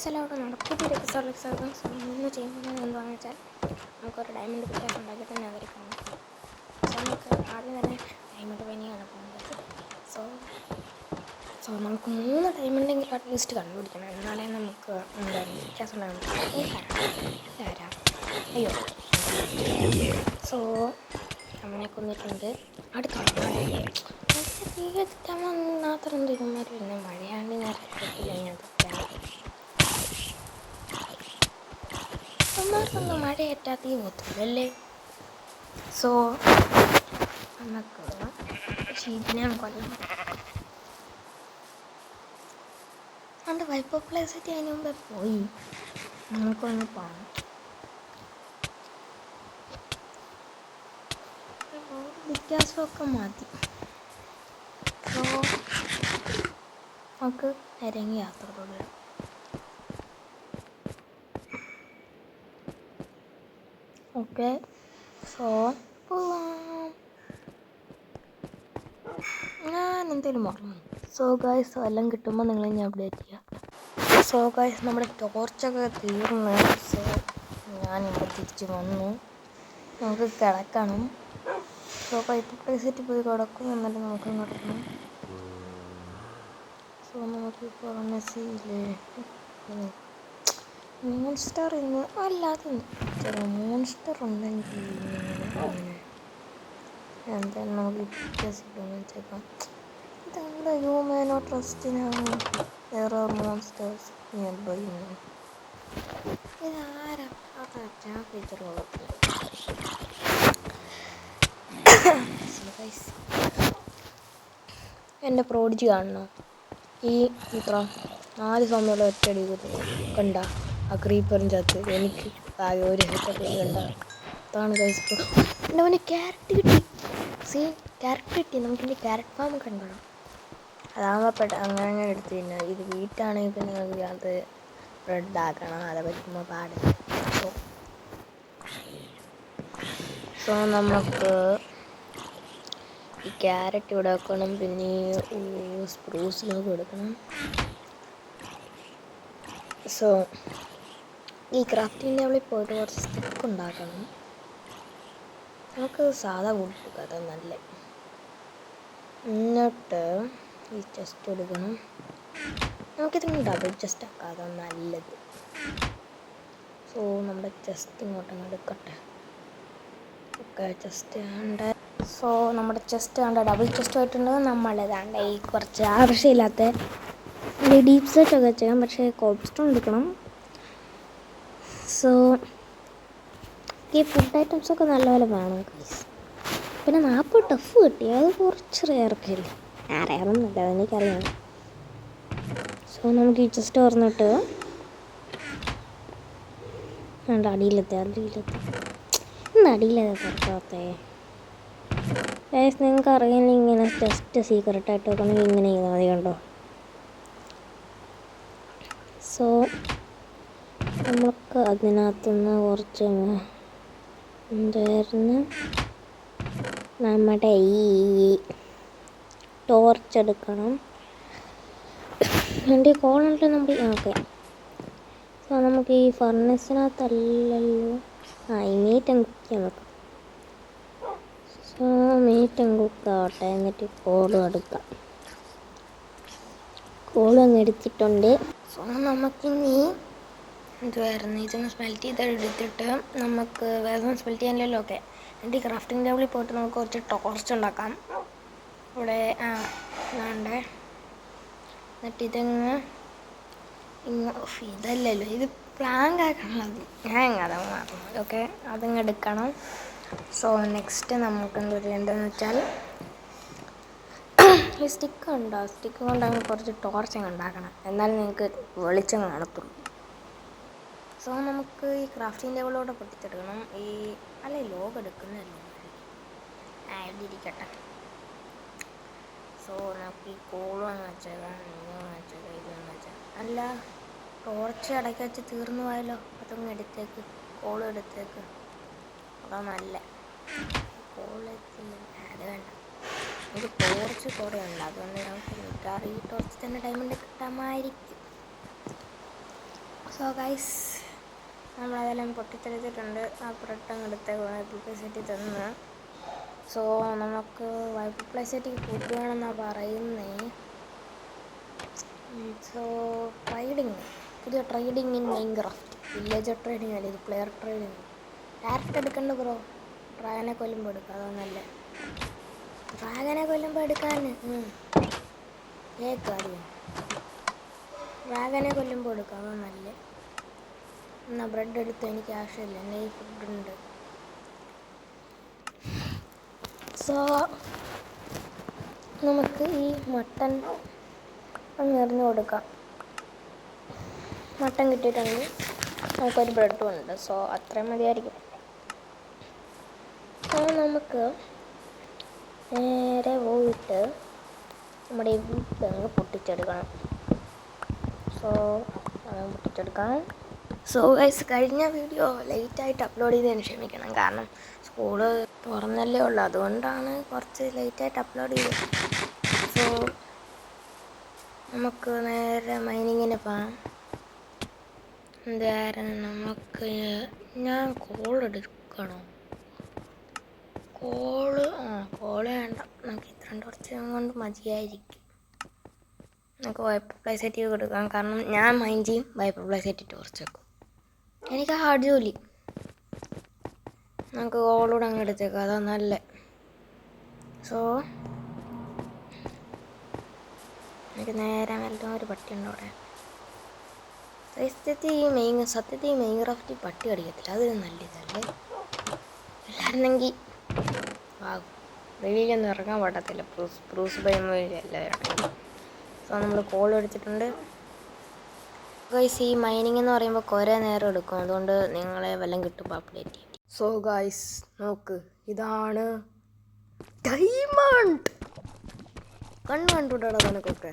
Guys എല്ലാവരും നടക്കുന്ന എപ്പിസോഡിൽ സർവീസ് ഇന്ന് ചെയ്യുന്നത് എന്താണെന്ന് വെച്ചാൽ നമുക്കൊരു ഡയമണ്ട് പിക്കാൻ ഉണ്ടാക്കി തന്നെ അവരിക്കണം സോ നമുക്ക് ആദ്യം തന്നെ ഡയമണ്ട് പനിയാണ് പോകുന്നത് സോ സോ നമുക്ക് മൂന്ന് ഡയമണ്ടെങ്കിലും അറ്റ്ലീസ്റ്റ് കണ്ടുപിടിക്കണം. എന്നാലേ നമുക്ക് എന്താണ് വ്യത്യാസം ആരാ? അയ്യോ. സോ അമ്മനെ കൊന്നിട്ടുണ്ട്. അടുത്ത തീയത്തമ്മ മാത്രം തീരുമാനം പിന്നെ മഴയാണ്ട് ഞാൻ കേട്ടില്ല മഴ തീ പോത്തില്ലല്ലേ സോ നമുക്ക് ഷീറ്റിനെ കൊല്ലണം. എന്റെ വൈപ്പ് പ്ലേസിറ്റി അതിന് മുമ്പേ പോയി. നമുക്കൊന്ന് പോകണം വ്യത്യാസമൊക്കെ മതി സോ നമുക്ക് ഇറങ്ങി യാത്ര തുടരാം. ഓക്കെ സോ പോവാം ഞാൻ എന്തേലും മറന്നു. സോ ഗായ്സ് എല്ലാം കിട്ടുമ്പോൾ നിങ്ങൾ ഞാൻ അപ്ഡേറ്റ് ചെയ്യാം. സോ ഗായ്സ് നമ്മുടെ ടോർച്ചൊക്കെ തീർന്നു. സോ ഞാൻ ഇവിടെ തിരിച്ച് വന്നു. നമുക്ക് കിടക്കണം. സോ പൈപ്പ് പ്ലേസിറ്റ് പോയി കിടക്കും എന്നിട്ട് നമുക്ക് കിടക്കണം സോ നമുക്ക് ഫാർമസിയിലെ മോൺസ്റ്റർ ഇന്ന് അല്ലാതെ ചെറിയ മോൺസ്റ്റർ ഉണ്ടെങ്കിൽ എന്തായാലും നമുക്ക് ഹ്യൂമനോ ട്രസ്റ്റിനാണ് വേറെ മോൺസ്റ്റേഴ്സ് നിയർ ബൈ ഇതാരാ? അതാ എന്റെ പ്രോഡിജി കാണണോ ഈ ഇത്ര നാല് സമയമുള്ള ഒറ്റടി കണ്ട. ആ ക്രീപ്പറും ചത്ത് എനിക്ക് ആകെ ഒരു ഗൈസ് എന്റെ അവന് ക്യാരറ്റ് കിട്ടി. സീ ക്യാരറ്റ് കിട്ടി. നമുക്കിന്റെ ക്യാരറ്റ് ഫാം പെട്ട അങ്ങനെ അങ്ങനെ എടുത്തു പിന്നെ ഇത് വീട്ടാണെങ്കിൽ പിന്നെ നമുക്ക് അത് ബ്രെഡ് ആക്കണം. അത് പറ്റുമ്പോൾ പാടില്ല സോ നമുക്ക് ഈ ക്യാരറ്റ് ഇവിടെ വെക്കണം. പിന്നെ സ്പ്രൂസിലൊക്കെ കൊടുക്കണം സോ ഈ ക്രാഫ്റ്റിംഗ് ടേബിളിൽ പോയിട്ട് കുറച്ച് സ്റ്റിക്ക് ഉണ്ടാക്കണം. നമുക്ക് സാധാ കൊടുക്കുക കഥ നല്ല. എന്നിട്ട് ഈ ചെസ്റ്റ് എടുക്കണം. നമുക്കിതിന് ഡബിൾ ചെസ്റ്റ് ആക്കാം അതാണ് നല്ലത്. സോ നമ്മുടെ ചെസ്റ്റ് ഇങ്ങോട്ട് എടുക്കട്ടെ. ഓക്കെ ചെസ്റ്റ് ഉണ്ട് സോ നമ്മുടെ ചെസ്റ്റ് കണ്ട ഡബിൾ ചെസ്റ്റ് ആയിട്ടുണ്ട്. നമ്മളതാണ്ട് ഈ കുറച്ച് ആവശ്യമില്ലാത്ത ഡീപ്പ് സെറ്റ് ഒക്കെ ചെയ്യാം. പക്ഷേ കോപ്സ്റ്റോൺ എടുക്കണം. സോ ഈ ഫുഡ് ഐറ്റംസൊക്കെ നല്ലപോലെ വേണം ഗൈസ് പിന്നെ നാൽപ്പത് ടഫ് കിട്ടി. അത് കുറച്ച് റേർക്കില്ല ആ റേറൊന്നുമില്ല അതെനിക്കറിയാം സോ നമുക്ക് ഈ ജസ്റ്റ് തുറന്നിട്ട് വേണ്ട അടിയിലെത്തി അടിയിലെത്തി. ഇന്ന് അടിയിലെത്തി തുറക്കാത്തേ. ഗൈസ് നിങ്ങൾക്ക് അറിയില്ല ഇങ്ങനെ ജസ്റ്റ് സീക്രട്ടായിട്ട് വെക്കണമെങ്കിൽ ഇങ്ങനെ ചെയ്താൽ മതി കണ്ടോ? സോ നമുക്ക് അതിനകത്തുനിന്ന് കുറച്ച് എന്തായിരുന്നു? നമ്മുടെ ഈ ടോർച്ച് എടുക്കണം. എന്റെ കോളുണ്ട് നമ്മൾ ഓക്കെ സോ നമുക്ക് ഈ ഫർണസിനകത്തല്ലല്ലോ ആ ഈ മീറ്റ് കുക്ക് ചെയ്യാൻ വെക്കാം. സോ കുക്ക് കുക്കാവട്ടെ എന്നിട്ട് കോളും എടുക്കാം. കോളും അങ്ങ് എടുത്തിട്ടുണ്ട്. സോ നമുക്കിനി എന്തുവായിരുന്നു ഇതൊന്ന് സ്മെൽറ്റ് ചെയ്ത് എടുത്തിട്ട് നമുക്ക് വേറെ സ്മെൽറ്റ് ചെയ്യാനല്ലോ ഓക്കെ എന്നിട്ട് ഈ ക്രാഫ്റ്റിംഗ് ടേബിളിൽ പോയിട്ട് നമുക്ക് കുറച്ച് ടോർച്ച് ഉണ്ടാക്കാം. ഇവിടെ ആ വേണ്ടേ എന്നിട്ട് ഇതങ്ങ് ഇങ്ങ ഇതല്ലല്ലോ. ഇത് പ്ലാങ്ക് ആക്കണത് ഞാൻ അത് മാറണം ഓക്കെ അതങ്ങ് എടുക്കണം. സോ നെക്സ്റ്റ് നമുക്ക് എന്താ ചെയ്യേണ്ടതെന്ന് വെച്ചാൽ ഈ സ്റ്റിക്ക് ഉണ്ടോ? സ്റ്റിക്ക് കൊണ്ടാണ് കുറച്ച് ടോർച്ച് ഉണ്ടാക്കണം. എന്നാലും നിങ്ങൾക്ക് വെളിച്ചം കാണത്തുള്ളൂ. സോ നമുക്ക് ഈ ക്രാഫ്റ്റിംഗ് ടേബിളോടെ പൊട്ടിച്ചെടുക്കണം ഈ അല്ല ലോഗ് എടുക്കുന്നല്ലോ ആയിരിക്കട്ടെ സോ നമുക്ക് ഈ കോളും അങ്ങ് വെച്ചേക്കാം ഇതെന്ന് വെച്ചാൽ അല്ല ടോർച്ച് ഇടയ്ക്ക് വെച്ച് തീർന്നു പോയാലോ? അതൊന്ന് എടുത്തേക്ക് കോളും എടുത്തേക്ക്. അതാ നല്ല. കോളെത്തില്ല അത് വേണ്ട. നമുക്ക് ടോർച്ച് കുറേ ഉണ്ട്. അതുകൊണ്ട് നമുക്ക് മിക്കവാറും ഈ ടോർച്ച് തന്നെ ഡയമണ്ട് കിട്ടാമായിരിക്കും സോ ഗൈസ് നമ്മളതെല്ലാം പൊട്ടിത്തെടുത്തിട്ടുണ്ട് ആ പ്രൊഡക്റ്റ് അങ്ങെടുത്ത് വൈപ്പ് സെറ്റിൽ തന്ന്. സോ നമുക്ക് വൈപ്പ് സെറ്റിൽ കൂട്ടുകയാണെന്നാണ് പറയുന്നേ. സോ ട്രൈഡിങ് പുതിയ trading in Minecraft villager trading അല്ല ഇത് പ്ലെയർ ട്രേഡിങ് ഡയറക്റ്റ് എടുക്കണ്ട ബ്രോ ഡ്രാഗനെ കൊല്ലുമ്പോൾ എടുക്കുക അതാ നല്ല. ഡ്രാഗനെ കൊല്ലുമ്പോൾ എടുക്കാൻ കേൾക്കാറിയോ ഡ്രാഗനെ കൊല്ലുമ്പോൾ എടുക്കുക അതാ നല്ല. എന്നാ ബ്രെഡ് എടുത്ത് എനിക്ക് ആവശ്യമില്ല എന്നെ ഈ ഉണ്ട്. സോ നമുക്ക് ഈ മട്ടൺ നിറഞ്ഞു കൊടുക്കാം. മട്ടൻ കിട്ടിയിട്ടുണ്ട് നമുക്കൊരു ബ്രെഡും ഉണ്ട് സോ അത്രയും മതിയായിരിക്കും. അപ്പോൾ നമുക്ക് നേരെ പോയിട്ട് നമ്മുടെ ഈ അങ്ങ് പൊട്ടിച്ചെടുക്കണം. സോ പൊട്ടിച്ചെടുക്കാം. സോ ഗൈസ് കഴിഞ്ഞ വീഡിയോ ലേറ്റായിട്ട് അപ്ലോഡ് ചെയ്തതിന് ക്ഷമിക്കണം. കാരണം സ്കൂൾ തുറന്നല്ലേ ഉള്ളൂ. അതുകൊണ്ടാണ് കുറച്ച് ലേറ്റായിട്ട് അപ്ലോഡ് ചെയ്തത്. സോ നമുക്ക് നേരെ മൈനിങ്ങിന് പോകാം. എന്തായാലും നമുക്ക് ഞാൻ കോൾ എടുക്കണോ? കോൾ ആ കോൾ വേണ്ട. നമുക്ക് ഇത്രണ്ട് കുറച്ച് കൊണ്ട് മതിയായിരിക്കും. നമുക്ക് വൈപ്പ് പ്ലേസ് ചെയ്ത് കൊടുക്കാം. കാരണം ഞാൻ മൈൻഡ് ചെയ്യും വൈപ്പ് പ്ലേസ് ആയിട്ട് ഇട്ട് കുറച്ച് വെക്കും എനിക്ക് ഹാർഡ് ജോലി. നമുക്ക് ഓളോട് അങ്ങ് എടുത്തേക്കാം. അതാ നല്ല. സോ എനിക്ക് നേരെ വല്ലതും ഒരു പട്ടി ഉണ്ട് അവിടെ ഈ മെയിൻ സത്യത്തിൽ ഈ മെയിൻ ക്രാഫ്റ്റ് പട്ടി അടിക്കത്തില്ല. അതൊരു നല്ല ഇതല്ലേ? അല്ലായിരുന്നെങ്കിൽ വെളിയിലൊന്നും ഇറങ്ങാൻ പറ്റത്തില്ല. പ്രൂസ് പ്രൂസ് ബൈ എല്ലാവരും സോ നമ്മൾ കോൾ എടുത്തിട്ടുണ്ട്. ഗൈസ് ഈ മൈനിങ് എന്ന് പറയുമ്പോൾ കുറേ നേരം എടുക്കും. അതുകൊണ്ട് നിങ്ങളെ വല്ലതും കിട്ടുമ്പോൾ അപ്ഡേറ്റ് ചെയ്യും. സോ ഗൈസ് നോക്ക്. ഇതാണ് ഡയമണ്ട് കണ്ണ് കണ്ടുവിടാടാ നിനക്കൊക്കെ.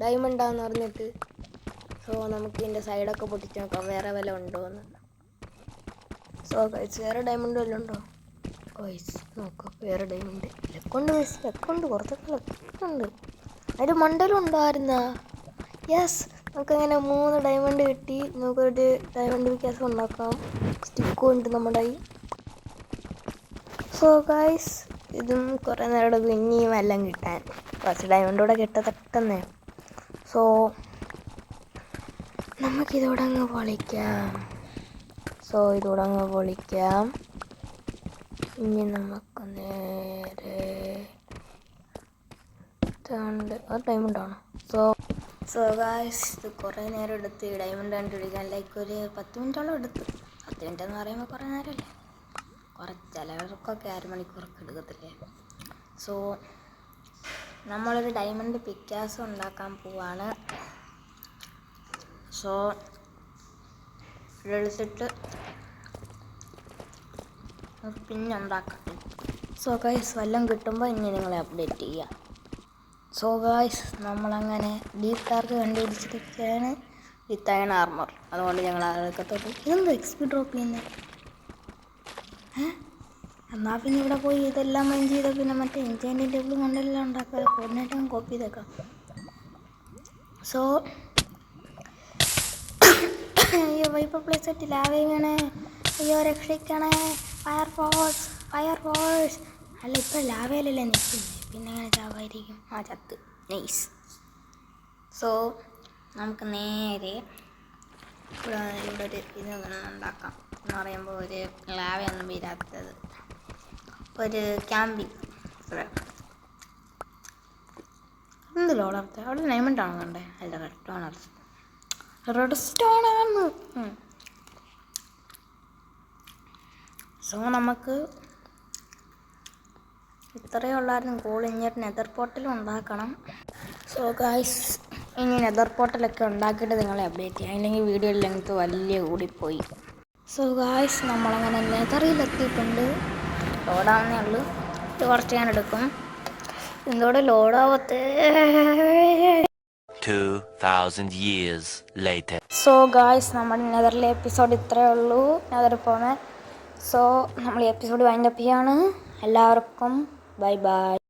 ഡയമണ്ടാന്ന് അറിഞ്ഞിട്ട്. സോ നമുക്ക് ഇതിന്റെ സൈഡൊക്കെ പൊട്ടിച്ച് നോക്കാം. വേറെ വല്ല ഉണ്ടോ എന്ന്. സോ ഗൈസ് വേറെ ഡയമണ്ട് വല്ലതും ഉണ്ടോ? ഗൈസ് നോക്ക്. വേറെ ഡയമണ്ട് ലെക്കുണ്ട് ഗൈസ് ലെക്കുണ്ട് കുറച്ചൊക്കെ ലെക്കുണ്ട് അതിന്റെ മണ്ടലും ഉണ്ടായിരുന്ന യെസ് നമുക്കങ്ങനെ മൂന്ന് ഡയമണ്ട് കിട്ടി. നമുക്കൊരു ഡയമണ്ട് വ്യത്യാസം ഉണ്ടാക്കാം. സ്റ്റിക്കും ഉണ്ട് നമ്മുടെ സോ ഗൈസ് ഇതും കുറേ നേരം പിന്നെയും എല്ലാം കിട്ടാൻ. കുറച്ച് ഡയമണ്ട് കൂടെ തട്ടന്നെ സോ നമുക്കിതോടെ അങ്ങ് പൊളിക്കാം. സോ ഇതോടെ അങ്ങ് പൊളിക്കാം. ഇനി നമുക്ക് നേരെ ഇതുണ്ട് ആ സോ സോ ഗായ്സ് ഇത് കുറേ നേരം എടുത്ത് ഡയമണ്ട് കണ്ടുപിടിക്കാൻ ലൈക്ക് ഒരു പത്ത് മിനിറ്റോളം എടുത്തു. പത്ത് മിനിറ്റ് എന്ന് പറയുമ്പോൾ കുറേ നേരമല്ലേ? കുറച്ച് ചിലവർക്കൊക്കെ അരമണിക്കൂറൊക്കെ എടുക്കത്തില്ലേ? സോ നമ്മളൊരു ഡയമണ്ട് പിക്കാസ് ഉണ്ടാക്കാൻ പോവാണ്. സോ ഇതെടുത്തിട്ട് പിന്നെ ഉണ്ടാക്കാം. സോ ഗൈസ് വല്ലതും കിട്ടുമ്പോൾ ഇനി നിങ്ങളെ അപ്ഡേറ്റ് ചെയ്യാം. സോ ഗായ്സ് നമ്മളങ്ങനെ ഡീപ് ടാർക്ക് കണ്ടുപിടിച്ചിരിക്കുകയാണ് വിത്ത് അയൺ ആർമർ അതുകൊണ്ട് ഞങ്ങൾ അതൊക്കെ തൊട്ട് ഇതെന്ത് എക്സ്പി ഡ്രോപ്പ് ചെയ്യുന്നത് എന്നാൽ പിന്നെ ഇവിടെ പോയി ഇതെല്ലാം മൈൻ ചെയ്ത പിന്നെ മറ്റേ എൻജൈന്റെ ടേബിൾ കൊണ്ടെല്ലാം ഉണ്ടാക്കുക. കോർഡിനേറ്റ് കോപ്പി ചെയ്തേക്കാം. സോ അയ്യോ വൈപ്പ് പ്ലേസ് സെറ്റ് ലാവേ വീണേ അയ്യോ രക്ഷിക്കണേ. ഫയർ ഫോഴ്സ് ഫയർ ഫോഴ്സ് അല്ല ഇപ്പം ലാവയിലല്ലേ നിൽക്കുന്നത് പിന്നെ ഇങ്ങനെ ചാവായിരിക്കും ആ ചത്ത്. നൈസ് സോ നമുക്ക് നേരെ ഇവിടെ ഇവിടെ ഒരു ഇത് ഉണ്ടാക്കാം. എന്ന് പറയുമ്പോൾ ഒരു ലാവയൊന്നും വീരാത്തത്. ഒരു ക്യാമ്പിങ് എന്തല്ലോ വളർത്ത അവിടെ ഡയമണ്ട് ആണോ കണ്ടേ? അല്ല റെഡ് സ്റ്റോൺ റെഡ് സ്റ്റോൺ ആണ് സോ നമുക്ക് ഇത്രയേ ഉള്ളായിരുന്നു ഗോൾ ഇനി ഒരു നെതർ പോർട്ടൽ ഉണ്ടാക്കണം. സോ ഗായ്സ് ഇനി നെതർ പോർട്ടലൊക്കെ ഉണ്ടാക്കിയിട്ട് നിങ്ങളെ അപ്ഡേറ്റ് ചെയ്യാം. അല്ലെങ്കിൽ വീഡിയോ ലെങ്ത് വലിയ കൂടിപ്പോയി. സോ ഗായ്സ് നമ്മളങ്ങനെ നെതറിലെത്തിയിട്ടുണ്ട് ലോഡാവുന്നേ ഉള്ളൂ. ഇത് കുറച്ച് ഞാൻ എടുക്കും. എന്തോടെ ലോഡാവത്തെ. 2,000 years later. സോ ഗായ്സ് നമ്മുടെ നെതറിലെ എപ്പിസോഡ് ഇത്രയേ ഉള്ളൂ. നെതറിൽ പോകുന്നത്. സോ നമ്മൾ ഈ എപ്പിസോഡ് വൈൻഡപ്പ് ചെയ്യാണ്. എല്ലാവർക്കും Bye bye.